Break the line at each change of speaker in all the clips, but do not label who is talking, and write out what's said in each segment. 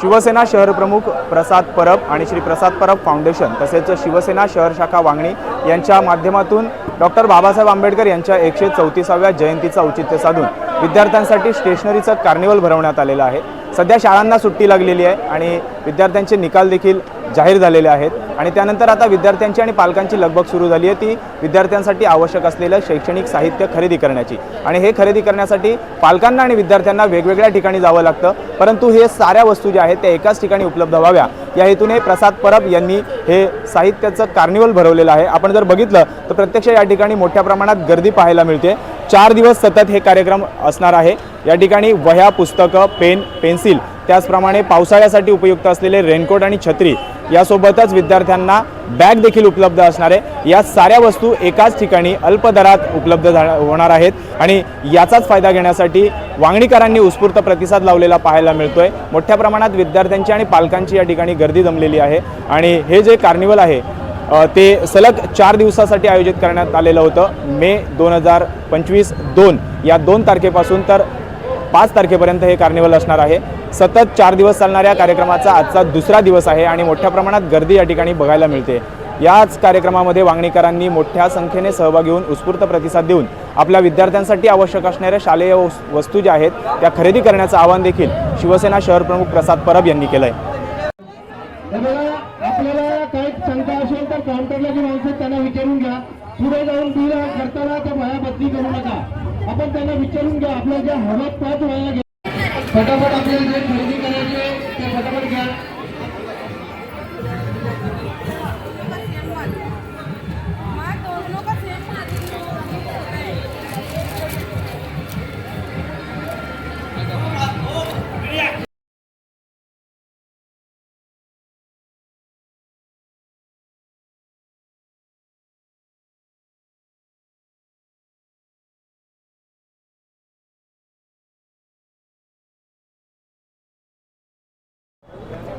शिवसेना शहर प्रमुख प्रसाद परब आणि श्री प्रसाद परब फाउंडेशन तसेच शिवसेना शहर शाखा वांगणी यांच्या माध्यमातून डॉक्टर बाबासाहेब आंबेडकर यांच्या एकशे चौतीसाव्या जयंतीचं औचित्य साधून विद्यार्थ्यांसाठी स्टेशनरीचं कार्निवल भरवण्यात आलेलं आहे. सध्या शाळांना सुट्टी लागलेली आहे आणि विद्यार्थ्यांचे निकाल देखील जाहीर झालेले आहेत. आणि त्यानंतर आता विद्यार्थ्यांची आणि पालकांची लगबग सुरू झाली आहे. ती विद्यार्थ्यांसाठी आवश्यक असलेलं शैक्षणिक साहित्य खरेदी करण्याची. आणि हे खरेदी करण्यासाठी पालकांना आणि विद्यार्थ्यांना वेगवेगळ्या ठिकाणी जावं लागतं. परंतु हे साऱ्या वस्तू ज्या आहेत त्या एकाच ठिकाणी उपलब्ध व्हाव्या. या हेतूने प्रसाद परब यांनी हे साहित्याचं कार्निवल भरवलेलं आहे. आपण जर बघितलं तर प्रत्यक्ष या ठिकाणी मोठ्या प्रमाणात गर्दी पाहायला मिळते. चार दिवस सतत हे कार्यक्रम असणार आहे. या ठिकाणी वह्या पुस्तकं पेन पेन्सिल त्याचप्रमाणे पावसाळ्यासाठी उपयुक्त असलेले रेनकोट आणि छत्री यासोबतच विद्यार्थ्यांना बॅग देखील उपलब्ध असणार आहे. या साऱ्या वस्तू एकाच ठिकाणी अल्प दरात उपलब्ध झा होणार आहेत आणि याचाच फायदा घेण्यासाठी वांगणीकरांनी उत्स्फूर्त प्रतिसाद लावलेला पाहायला मिळतोय. मोठ्या प्रमाणात विद्यार्थ्यांची आणि पालकांची या ठिकाणी गर्दी जमलेली आहे आणि हे जे कार्निवल आहे ते सलग चार दिवसासाठी आयोजित करण्यात आलेलं होतं. मे दोन हजार पंचवीस दोन. या दोन तारखेपासून तर पाच तारखेपर्यंत हे कार्निवल असणार आहे. सतत चार दिवस चालणाऱ्या कार्यक्रमाचा आजचा दुसरा दिवस आहे आणि मोठ्या प्रमाणात गर्दी या ठिकाणी बघायला मिळते. याच कार्यक्रमामध्ये वांगणीकरांनी मोठ्या संख्येने सहभागी होऊन उत्स्फूर्त प्रतिसाद देऊन आपल्या विद्यार्थ्यांसाठी आवश्यक असणाऱ्या शालेय वस्तू ज्या आहेत त्या खरेदी करण्याचं आवाहन देखील शिवसेना शहर प्रमुख प्रसाद परब यांनी केलं आहे
आपल्याला काही शंका असेल तर काउंटरला जी माणसं त्यांना विचारून घ्या. पुढे जाऊन बिल करताना त्या वया बदली करू नका. आपण त्यांना विचारून घ्या आपल्या ज्या हव्यात पाच वया फटाफट आपल्याला जे खरेदी करायचे ते फटाफट घ्या.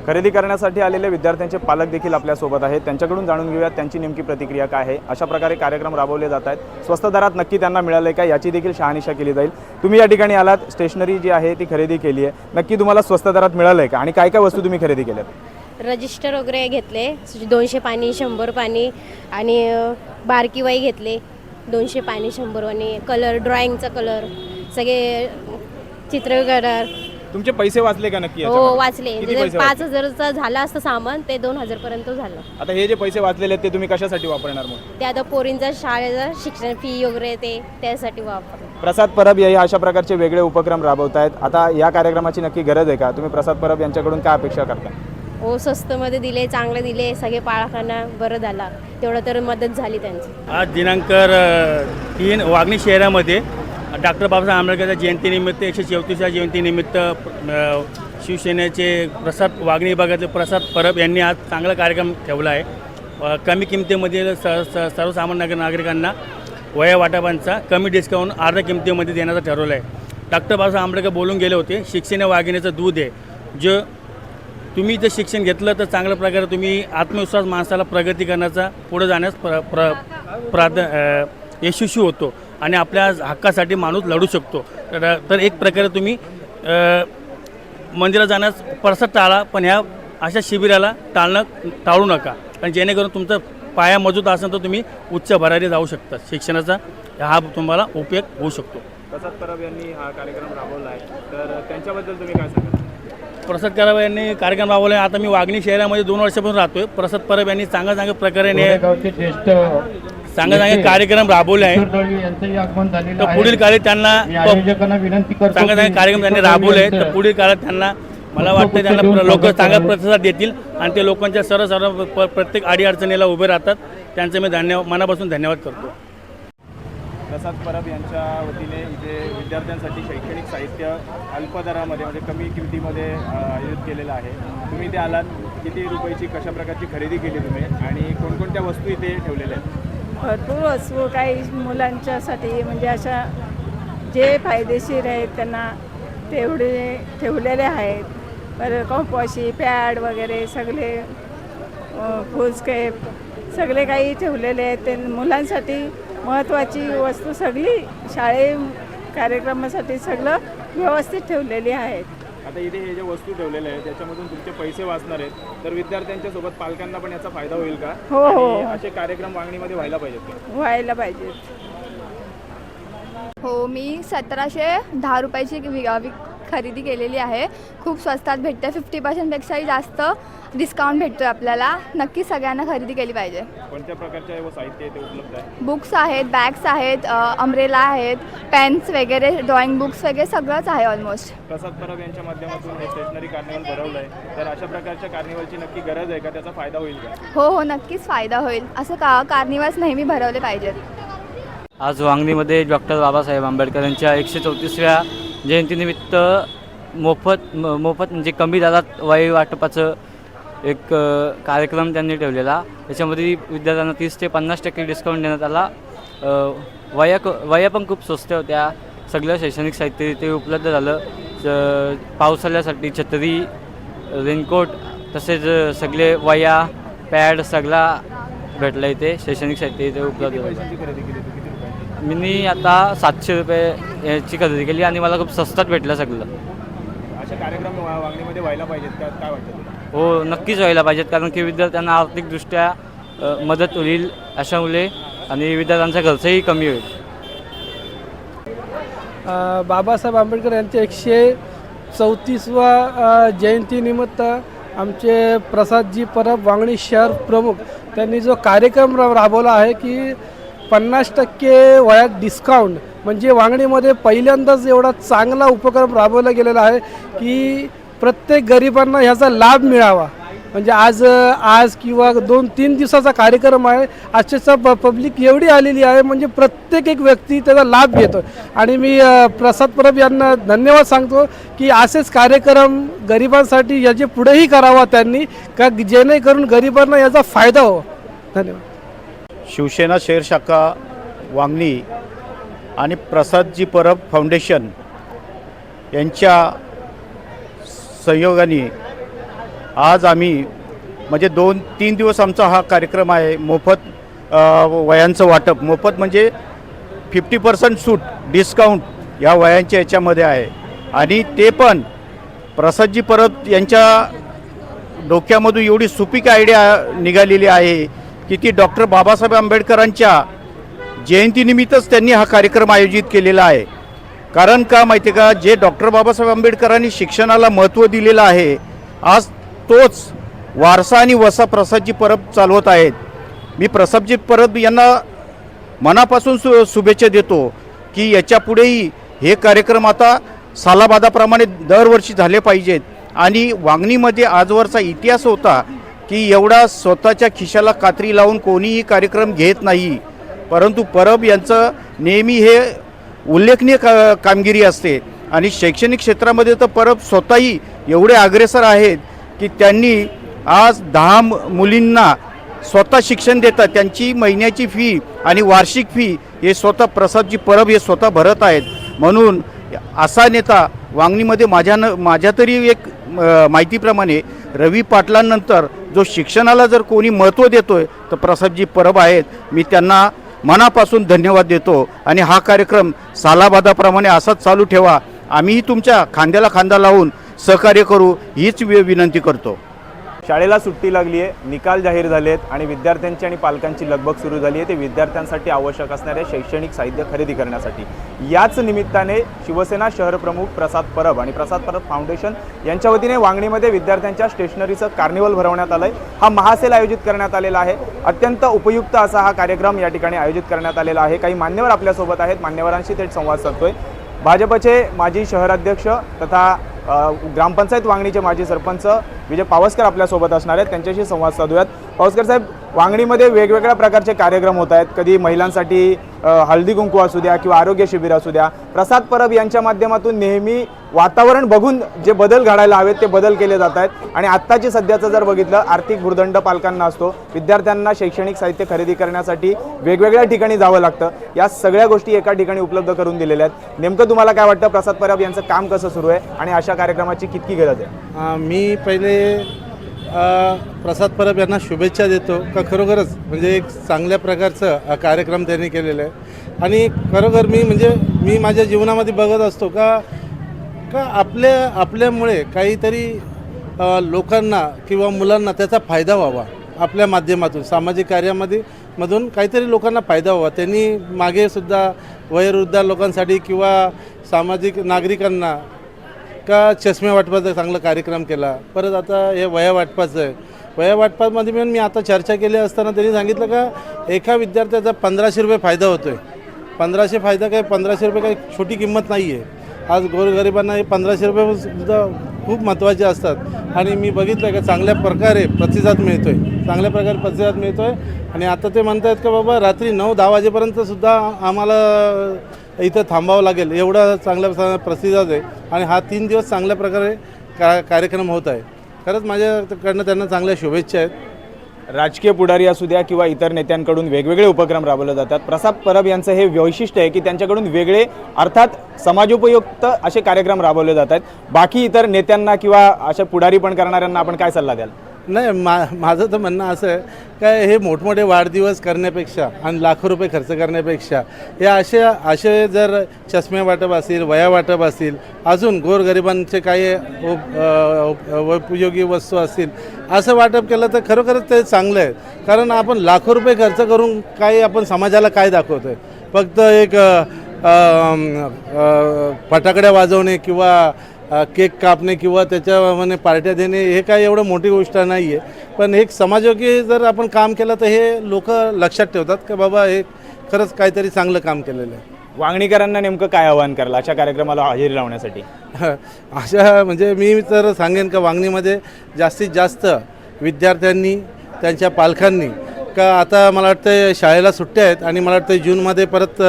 खरेदी करण्यासाठी आलेले विद्यार्थ्यांचे पालक देखील आपल्यासोबत आहेत. त्यांच्याकडून जाणून घेऊयात त्यांची नेमकी प्रतिक्रिया काय आहे. अशा प्रकारे कार्यक्रम राबवले जात आहेत. स्वस्त दरात नक्की त्यांना मिळालं का याची देखील शहानिशा केली जाईल. तुम्ही या ठिकाणी आलात. स्टेशनरी जी आहे ती खरेदी केली आहे. नक्की तुम्हाला स्वस्त दरात मिळालं आहे का? आणि काय काय वस्तू तुम्ही खरेदी केल्यात?
रजिस्टर वगैरे घेतले. दोनशे पाणी शंभर पाणी आणि बारकी वही घेतले. दोनशे पाणी शंभर आणि कलर ड्रॉइंगचा कलर सगळे चित्र कलर
तुमचे पैसे वाचले का नक्की
हो
याच्यामध्ये?
वाचले.
किती
म्हणजे
पैसे
पाच? हजारचं झालं असतं सामान ते दोन हजारपर्यंत झालं.
आता हे जे पैसे वाचलेले आहेत ते तुम्ही कशासाठी वापरणार मग?
ते आता पोरींचा शाळेचा शिक्षण फी वगैरे ते त्यासाठी वापर
प्रसाद परब या अशा प्रकारचे वेगळे उपक्रम राबवत आहेत आता या कार्यक्रमाची नक्की गरज आहे का? तुम्ही प्रसाद परब यांच्याकडून काय अपेक्षा करता
हो स्वस्तमध्ये दिले चांगले दिले सगळे पालकांना बरं झाला. तेवढं तर मदत झाली त्यांची.
आज दिनांक अ, तीन वागणी शहरामध्ये डॉक्टर बाबासाहेब आंबेडकरच्या जयंतीनिमित्त एकशे चौतीसच्या जयंतीनिमित्त शिवसेनेचे प्रसाद वागणी विभागातले प्रसाद परब यांनी आज चांगला कार्यक्रम ठेवला आहे. कमी किमतीमध्ये स स सर्वसामान्य नागरिकांना वया वाटापांचा कमी डिस्काउंट अर्ध्या किमतीमध्ये देण्याचं ठरवलं आहे. डॉक्टर बाबासाहेब आंबेडकर बोलून गेले होते शिक्षण वाघिणीचं दूध आहे. जो तुम्ही जर शिक्षण घेतलं तर चांगल्या प्रकारे तुम्ही आत्मविश्वास माणसाला प्रगती करण्याचा पुढे जाण्यास प्र प्र प्राध यशस्वी होतो. आणि आपल्या हक्कासाठी माणूस लढू शकतो. तर तर एक प्रकारे तुम्ही मंदिरात जाण्यास प्रसाद टाळा पण ह्या अशा शिबिराला टाळणं टाळू नका. कारण जेणेकरून तुमचा पाया मजबूत असेल तर तुम्ही उच्च भरारी जाऊ शकता. शिक्षणाचा हा तुम्हाला उपयोग होऊ शकतो.
प्रसाद परब यांनी हा कार्यक्रम राबवला आहे. तर त्यांच्याबद्दल तुम्ही काय सांगाल?
प्रसाद करावा यांनी कार्यक्रम राबवला आहे. आता मी वागणी शहरामध्ये दोन वर्षापासून राहतोय. प्रसाद परब यांनी चांगल्या चांगल्या प्रकारे चांगले चांगले कार्यक्रम राबवले आहे. तर पुढील काळात त्यांना
मी आयोजकांना विनंती करतो
चांगले चांगले
की
कार्यक्रम त्यांनी राबवले आहेत. तर पुढील काळात त्यांना मला वाटतं त्यांना लोक चांगला प्रतिसाद देतील आणि ते लोकांच्या सर्व सर्व प्रत्येक अडीअडचणीला उभे राहतात. त्यांचे मी धन्यवाद मनापासून धन्यवाद करतो.
प्रसाद परब यांच्या वतीने इथे विद्यार्थ्यांसाठी शैक्षणिक साहित्य अल्प दरामध्ये म्हणजे कमी किमतीमध्ये आयोजित केलेलं आहे. तुम्ही इथे आलात. किती रुपयाची कशा प्रकारची खरेदी केली तुम्ही? आणि कोणकोणत्या वस्तू इथे ठेवलेल्या आहेत?
भरपूर वस्तू काही मुलांच्यासाठी म्हणजे अशा जे फायदेशीर आहेत त्यांना तेवढे ठेवलेले आहेत. पर कंपॉशी पॅड वगैरे सगळे फुलस्केप सगळे काही ठेवलेले आहेत. ते मुलांसाठी महत्त्वाची वस्तू सगळी शाळे कार्यक्रमासाठी सगळं व्यवस्थित ठेवलेली आहेत.
आता इथे हे जे वस्तू ठेवलेल्या आहेत त्याच्यामधून तुमचे पैसे वाचणार आहेत तर विद्यार्थ्यांच्या सोबत पालकांना पण याचा फायदा होईल का?
हो, हो.
आणि असे कार्यक्रम वांगणीमध्ये व्हायला पाहिजेत का?
व्हायला पाहिजेत
हो मी सतराशे दहा रुपयाची वि खरेदी केलेली आहे. खूप स्वस्तात भेटते. फिफ्टी पर्सेंटपेक्षाही जास्त डिस्काउंट भेटतो आहे आपल्याला. नक्की सगळ्यांना खरेदी केली पाहिजे.
कोणत्या प्रकारचे हे साहित्य इथे उपलब्ध आहे?
बुक्स आहेत बॅग्स आहेत अम्ब्रेला आहेत पेन्स वगैरे ड्रॉइंग बुक्स वगैरे सगळंच आहे ऑलमोस्ट
प्रसाद परब यांच्या माध्यमातून हे स्टेशनरी कार्निवल भरवलं आहे तर अशा प्रकारच्या कार्निवलची नक्की गरज आहे का? त्याचा फायदा होईल का?
हो हो नक्कीच फायदा होईल. असं का? कार्निवल्स नेहमी भरवले पाहिजेत.
आज वांगणीमध्ये डॉक्टर बाबासाहेब आंबेडकर यांच्या एकशे चौतीसव्या जयंतीनिमित्त मोफत म- मोफत म्हणजे कमी दरात वायू वाटपाचं एक कार्यक्रम त्यांनी ठेवलेला. त्याच्यामध्ये विद्यार्थ्यांना तीस ते पन्नास टक्के डिस्काउंट देण्यात आला. वया क वया पण खूप स्वस्त होत्या. सगळं शैक्षणिक साहित्य ते उपलब्ध झालं. पावसाळ्यासाठी छत्री रेनकोट तसेच सगळे वया पॅड सगळा भेटला इथे. शैक्षणिक साहित्य इथे उपलब्ध झालं. मी आता सातशे रुपये याची खरेदी केली आणि मला खूप स्वस्तात भेटलं सगळं.
असे कार्यक्रम वा- वांगणीमध्ये व्हायला पाहिजेत का? काय वाटतं तुला
हो नक्कीच व्हायला पाहिजेत कारण की विद्यार्थ्यांना आर्थिकदृष्ट्या अ, मदत होईल अशामुळे आणि विद्यार्थ्यांचा खर्चही कमी होईल.
अ, बाबासाहेब आंबेडकर यांच्या एकशे चौतीसवा अ, जयंतीनिमित्त आमचे प्रसादजी परब वांगणी शहर प्रमुख त्यांनी जो कार्यक्रम राबवला आहे की पन्नास टक्के वयात डिस्काउंट म्हणजे वांगणीमध्ये पहिल्यांदाच एवढा चांगला उपक्रम राबवला गेलेला आहे की प्रत्येक गरिबांना ह्याचा लाभ मिळावा. म्हणजे आज आज किंवा दोन तीन दिवसाचा कार्यक्रम आहे आजच्या प पब्लिक एवढी आलेली आहे म्हणजे प्रत्येक एक व्यक्ती त्याचा लाभ घेतो आणि मी प्रसाद परब यांना धन्यवाद सांगतो की असेच कार्यक्रम गरिबांसाठी याचे पुढेही करावा त्यांनी का जेणेकरून गरिबांना याचा फायदा हो. धन्यवाद.
शिवसेना शहर शाखा वांगणी आणि प्रसादजी परब फाउंडेशन यांच्या संयोगाने आज आम्ही म्हणजे दोन तीन दिवस आमचा हा कार्यक्रम आहे. मोफत वयांचं वाटप. मोफत म्हणजे फिफ्टी पर्सेंट सूट डिस्काउंट या वयांच्या याच्यामध्ये आहे. आणि ते पण प्रसादजी परब यांच्या डोक्यामधून एवढी सुपीक आयडिया निघालेली आहे. की ती डॉक्टर बाबासाहेब आंबेडकरांच्या जयंतीनिमित्तच त्यांनी हा कार्यक्रम आयोजित केलेला आहे. कारण का माहिती आहे का? जे डॉक्टर बाबासाहेब आंबेडकरांनी शिक्षणाला महत्त्व दिलेलं आहे आज तोच वारसा आणि वसा प्रसादजी परब चालवत आहेत. मी प्रसादजी परब यांना मनापासून सु शुभेच्छा देतो की याच्यापुढेही हे कार्यक्रम आता सालाबादाप्रमाणे दरवर्षी झाले पाहिजेत. आणि वांगणीमध्ये आजवरचा इतिहास होता की एवढा स्वतःच्या खिशाला कात्री लावून कोणीही कार्यक्रम घेत नाही. परंतु परब यांचं नेहमी हे उल्लेखनीय का कामगिरी असते. आणि शैक्षणिक क्षेत्रामध्ये तर परब स्वतःही एवढे अग्रेसर आहेत की त्यांनी आज दहा मुलींना स्वतः शिक्षण देतात. त्यांची महिन्याची फी आणि वार्षिक फी हे स्वतः प्रसादजी परब हे स्वतः भरत आहेत. म्हणून असा नेता वांगणीमध्ये माझ्या न माझ्या तरी एक माहितीप्रमाणे रवी पाटलांनंतर जो शिक्षणाला जर कोणी महत्त्व देतो आहे तर प्रसादजी परब आहेत. मी त्यांना मनापासून धन्यवाद देतो. आणि हा कार्यक्रम सालाबादाप्रमाणे असाच चालू ठेवा. आम्हीही तुमच्या खांद्याला खांदा लावून सहकार्य करू हीच विनंती करतो.
शाळेला सुट्टी लागली आहे निकाल जाहीर झालेत आणि विद्यार्थ्यांची आणि पालकांची लगबग सुरू झाली आहे ते विद्यार्थ्यांसाठी आवश्यक असणारे शैक्षणिक साहित्य खरेदी करण्यासाठी. याच निमित्ताने शिवसेना शहर प्रमुख प्रसाद परब आणि प्रसाद परब फाउंडेशन यांच्या वतीने वांगणीमध्ये विद्यार्थ्यांच्या स्टेशनरीचं कार्निवल भरवण्यात आलं आहे हा महासेल आयोजित करण्यात आलेला आहे. अत्यंत उपयुक्त असा हा कार्यक्रम या ठिकाणी आयोजित करण्यात आलेला आहे. काही मान्यवर आपल्यासोबत आहेत. मान्यवरांशी थेट संवाद साधतोय. भाजपचे माजी शहराध्यक्ष तथा ग्रामपंचायत वांगणीचे माजी सरपंच विजय पावसकर आपल्यासोबत असणार आहेत. त्यांच्याशी संवाद साधूयात. पावसकर साहेब वांगणीमध्ये वेगवेगळ्या प्रकारचे कार्यक्रम होत आहेत. कधी महिलांसाठी हळदी कुंकू असू द्या किंवा आरोग्य शिबिर असू द्या. प्रसाद परब यांच्या माध्यमातून नेहमी वातावरण बघून जे बदल घडायला हवेत ते बदल केले जात आहेत. आणि आत्ताची सध्याचं जर बघितलं आर्थिक भूर्दंड पालकांना असतो. विद्यार्थ्यांना शैक्षणिक साहित्य खरेदी करण्यासाठी वेगवेगळ्या ठिकाणी जावं लागतं. या सगळ्या गोष्टी एका ठिकाणी उपलब्ध करून दिलेल्या आहेत. नेमकं तुम्हाला काय वाटतं? प्रसाद परब यांचं काम कसं सुरू आहे? आणि अशा कार्यक्रमाची कितकी गरज आहे?
मी पहिले प्रसाद परब यांना शुभेच्छा देतो. का खरोखरच म्हणजे एक चांगल्या प्रकारचं कार्यक्रम त्यांनी केलेलं आहे. आणि खरोखर मी म्हणजे मी माझ्या जीवनामध्ये बघत असतो का का आपल्या आपल्यामुळे काहीतरी लोकांना किंवा मुलांना त्याचा फायदा व्हावा. आपल्या माध्यमातून सामाजिक कार्यामध्ये मधून काहीतरी लोकांना फायदा व्हावा. त्यांनी मागे सुद्धा वयोवृद्ध लोकांसाठी किंवा सामाजिक नागरिकांना का चष्मे वाटपाचा चांगला कार्यक्रम केला? परत आता हे वया वाटपाचं आहे. वया वाटपामध्ये पण मी आता चर्चा केली असताना त्यांनी सांगितलं का एका विद्यार्थ्याचा पंधराशे रुपये फायदा होतो आहे पंधराशे फायदा काय पंधराशे रुपये काही छोटी किंमत नाही आहे आज गोरगरिबांना हे पंधराशे रुपये सुद्धा खूप महत्त्वाचे असतात. आणि मी बघितलं का चांगल्या प्रकारे प्रतिसाद मिळतो आहे चांगल्या प्रकारे प्रतिसाद मिळतो आहे आणि आता ते म्हणत आहेत का बाबा रात्री नऊ दहा वाजेपर्यंतसुद्धा आम्हाला इथं थांबावं लागेल. एवढा चांगल्या प्रसिद्धच आहे आणि हा तीन दिवस चांगल्या प्रकारे का कार्यक्रम होत आहे. खरंच माझ्याकडनं त्यांना चांगल्या शुभेच्छा आहेत.
राजकीय पुढारी असू द्या किंवा इतर नेत्यांकडून वेगवेगळे उपक्रम राबवले जातात. प्रसाद परब यांचं हे वैशिष्ट्य आहे की त्यांच्याकडून वेगळे अर्थात समाजोपयुक्त असे कार्यक्रम राबवले जातात. बाकी इतर नेत्यांना किंवा अशा पुढारी पण करणाऱ्यांना आपण काय सल्ला द्याल?
नाही मा माझं तर म्हणणं असं आहे काय हे मोठमोठे वाढदिवस करण्यापेक्षा आणि लाखो रुपये खर्च करण्यापेक्षा हे असे असे जर चष्मे वाटप असतील वया वाटप असतील अजून गोरगरिबांचे काही उप- उपयोगी वस्तू असतील असं वाटप केलं तर खरोखरच ते चांगलं आहे. कारण आपण लाखो रुपये खर्च करून काही आपण समाजाला काय दाखवतो आहे फक्त एक फटाकड्या वाजवणे किंवा केक कापणे किंवा त्याच्यामध्ये पार्ट्या देणे हे काय एवढं मोठी गोष्ट नाही आहे पण एक समाजयोगी जर आपण काम केलं तर हे लोक लक्षात ठेवतात की बाबा हे खरंच काहीतरी चांगलं काम केलेलं आहे.
वांगणीकरांना नेमकं काय आव्हान कराल? अशा कार्यक्रमाला हजेरी लावण्यासाठी.
अशा म्हणजे मी तर सांगेन का वांगणीमध्ये जास्तीत जास्त विद्यार्थ्यांनी त्यांच्या पालकांनी का आता मला वाटतं शाळेला सुट्ट्या आहेत आणि मला वाटतं जूनमध्ये परत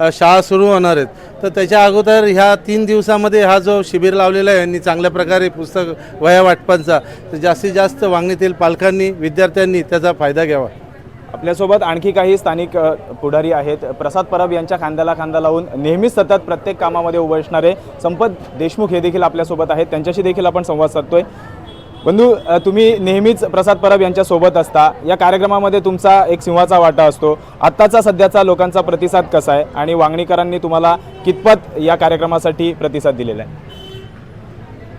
शाळा सुरू होणार आहेत. तर त्याच्या अगोदर ह्या तीन दिवसामध्ये हा जो शिबिर लावलेला आहे यांनी चांगल्या प्रकारे पुस्तक वया वाटपांचा तर जास्तीत जास्त वांगणीतील पालकांनी विद्यार्थ्यांनी त्याचा फायदा घ्यावा.
आपल्यासोबत आणखी काही स्थानिक पुढारी आहेत. प्रसाद परब यांच्या खांद्याला खांदा लावून नेहमीच सतत प्रत्येक कामामध्ये उभं असणारे संपत देशमुख हे देखील आपल्यासोबत आहेत. त्यांच्याशी देखील आपण संवाद साधतोय. बंधू तुम्ही नेहमीच प्रसाद परब यांच्यासोबत असता. या कार्यक्रमामध्ये तुमचा एक सिंहाचा वाटा असतो. आत्ताचा सध्याचा लोकांचा प्रतिसाद कसा आहे? आणि वांगणीकरांनी तुम्हाला कितपत या कार्यक्रमासाठी प्रतिसाद दिलेला आहे?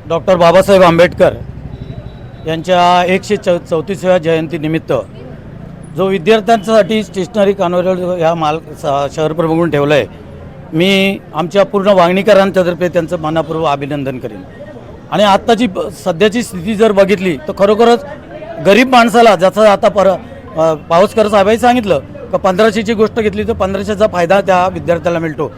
डॉक्टर बाबासाहेब आंबेडकर यांच्या एकशे चौ चौतीसव्या जयंतीनिमित्त जो विद्यार्थ्यांसाठी स्टेशनरी कॉन्व्हर ह्या माल स- शहर म्हणून ठेवलं आहे मी आमच्या पूर्ण वांगणीकरांच्यातर्फे त्यांचं मनापूर्वक अभिनंदन करेन. आणि आत्ताची सध्याची स्थिती जर बघितली तर खरोखरच गरीब माणसाला ज्याचं आता पर पाऊसकर साहेबांनी सांगितलं का पंधराशेची गोष्ट घेतली तर पंधराशेचा फायदा त्या विद्यार्थ्याला मिळतो.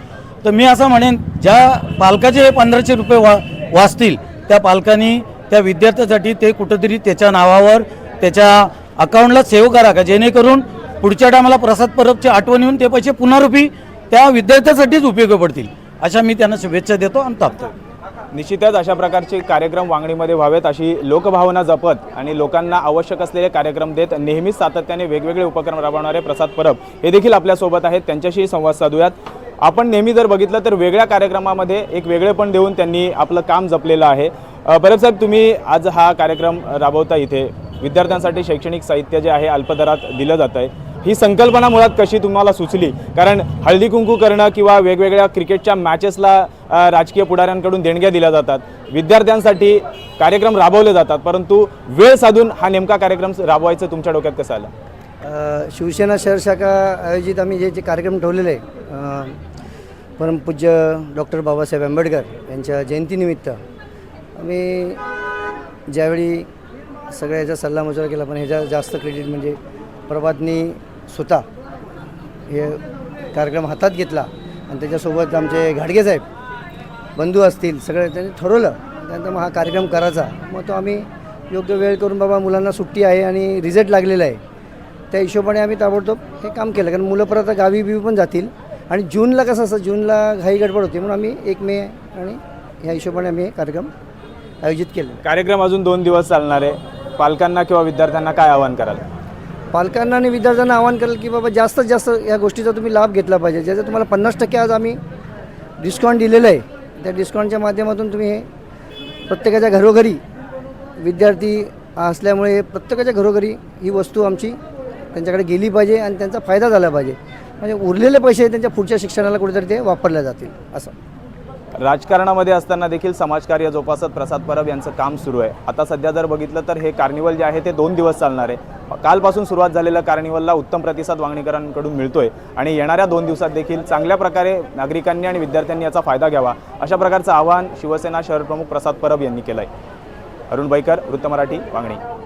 तर मी असं म्हणेन ज्या पालकाचे हे पंधराशे रुपये वा वाचतील त्या पालकांनी त्या विद्यार्थ्यासाठी ते कुठंतरी त्याच्या नावावर त्याच्या अकाउंटला सेव्ह करा का जेणेकरून पुढच्या टायमाला प्रसाद परबची आठवण येऊन ते पैसे पुनरुपी त्या विद्यार्थ्यासाठीच उपयोगी पडतील. अशा मी त्यांना शुभेच्छा देतो आणि तापतो.
निश्चितच अशा प्रकारचे कार्यक्रम वांगणीमध्ये व्हावेत अशी लोकभावना जपत आणि लोकांना आवश्यक असलेले कार्यक्रम देत नेहमीच सातत्याने वेगवेगळे उपक्रम राबवणारे प्रसाद परब हे देखील आपल्यासोबत आहेत. त्यांच्याशी संवाद साधूयात. आपण नेहमी जर बघितलं तर वेगळ्या कार्यक्रमामध्ये एक वेगळेपण देऊन त्यांनी आपलं काम जपलेलं आहे. परब साहेब तुम्ही आज हा कार्यक्रम राबवता इथे. विद्यार्थ्यांसाठी शैक्षणिक साहित्य जे आहे अल्पदरात दिलं जातं आहे ही संकल्पना मुळात कशी तुम्हाला सुचली? कारण हळदी कुंकू करणं किंवा वेगवेगळ्या क्रिकेटच्या मॅचेसला राजकीय पुढाऱ्यांकडून देणग्या दिल्या जातात. विद्यार्थ्यांसाठी कार्यक्रम राबवले जातात परंतु वेळ साधून हा नेमका कार्यक्रम राबवायचं तुमच्या डोक्यात कसं आलं?
शिवसेना शहरशाखा आयोजित आम्ही जे जे कार्यक्रम ठेवलेले आहे परमपूज्य डॉक्टर बाबासाहेब आंबेडकर यांच्या जयंतीनिमित्त आम्ही ज्यावेळी सगळ्याचा सल्लामसलत केला पण ह्याचा जास्त क्रेडिट म्हणजे प्रभातनी स्वतः हे कार्यक्रम हातात घेतला आणि त्याच्यासोबत आमचे घाडगे साहेब बंधू असतील सगळे त्यांनी ठरवलं. त्यानंतर मग हा कार्यक्रम करायचा. मग तो आम्ही योग्य वेळ करून बाबा मुलांना सुट्टी आहे आणि रिझल्ट लागलेला आहे. त्या हिशोबाने आम्ही ताबडतोब हे काम केलं. कारण मुलं परत गावी बिवी पण जातील. आणि जूनला कसं असतं जूनला घाई गडबड होती. म्हणून आम्ही एक मे आणि ह्या हिशोबाने आम्ही हे कार्यक्रम आयोजित केले.
कार्यक्रम अजून दोन दिवस चालणार आहे. पालकांना किंवा विद्यार्थ्यांना काय आवाहन कराल?
पालकांना आणि विद्यार्थ्यांना आवाहन करेल की बाबा जास्तीत जास्त या गोष्टीचा तुम्ही लाभ घेतला पाहिजे. ज्याचं तुम्हाला पन्नास टक्के आज आम्ही डिस्काउंट दिलेलं आहे त्या डिस्काउंटच्या माध्यमातून तुम्ही हे प्रत्येकाच्या घरोघरी विद्यार्थी असल्यामुळे प्रत्येकाच्या घरोघरी ही वस्तू आमची त्यांच्याकडे गेली पाहिजे आणि त्यांचा फायदा झाला पाहिजे. म्हणजे उरलेले पैसे त्यांच्या पुढच्या शिक्षणाला कुठेतरी ते वापरले जातील असं.
राजकारणामध्ये असताना देखील समाजकार्य जोपासत प्रसाद परब यांचं काम सुरू आहे. आता सध्या जर बघितलं तर हे कार्निवल जे आहे ते दोन दिवस चालणार आहे. कालपासून सुरुवात झालेल्या कार्निवलला उत्तम प्रतिसाद वांगणीकरांकडून मिळतोय आणि येणाऱ्या दोन दिवसात देखील चांगल्या प्रकारे नागरिकांनी आणि विद्यार्थ्यांनी याचा फायदा घ्यावा अशा प्रकारचं आवाहन शिवसेना शहर प्रमुख प्रसाद परब यांनी केलं आहे अरुण बैकर वृत्त मराठी वांगणी.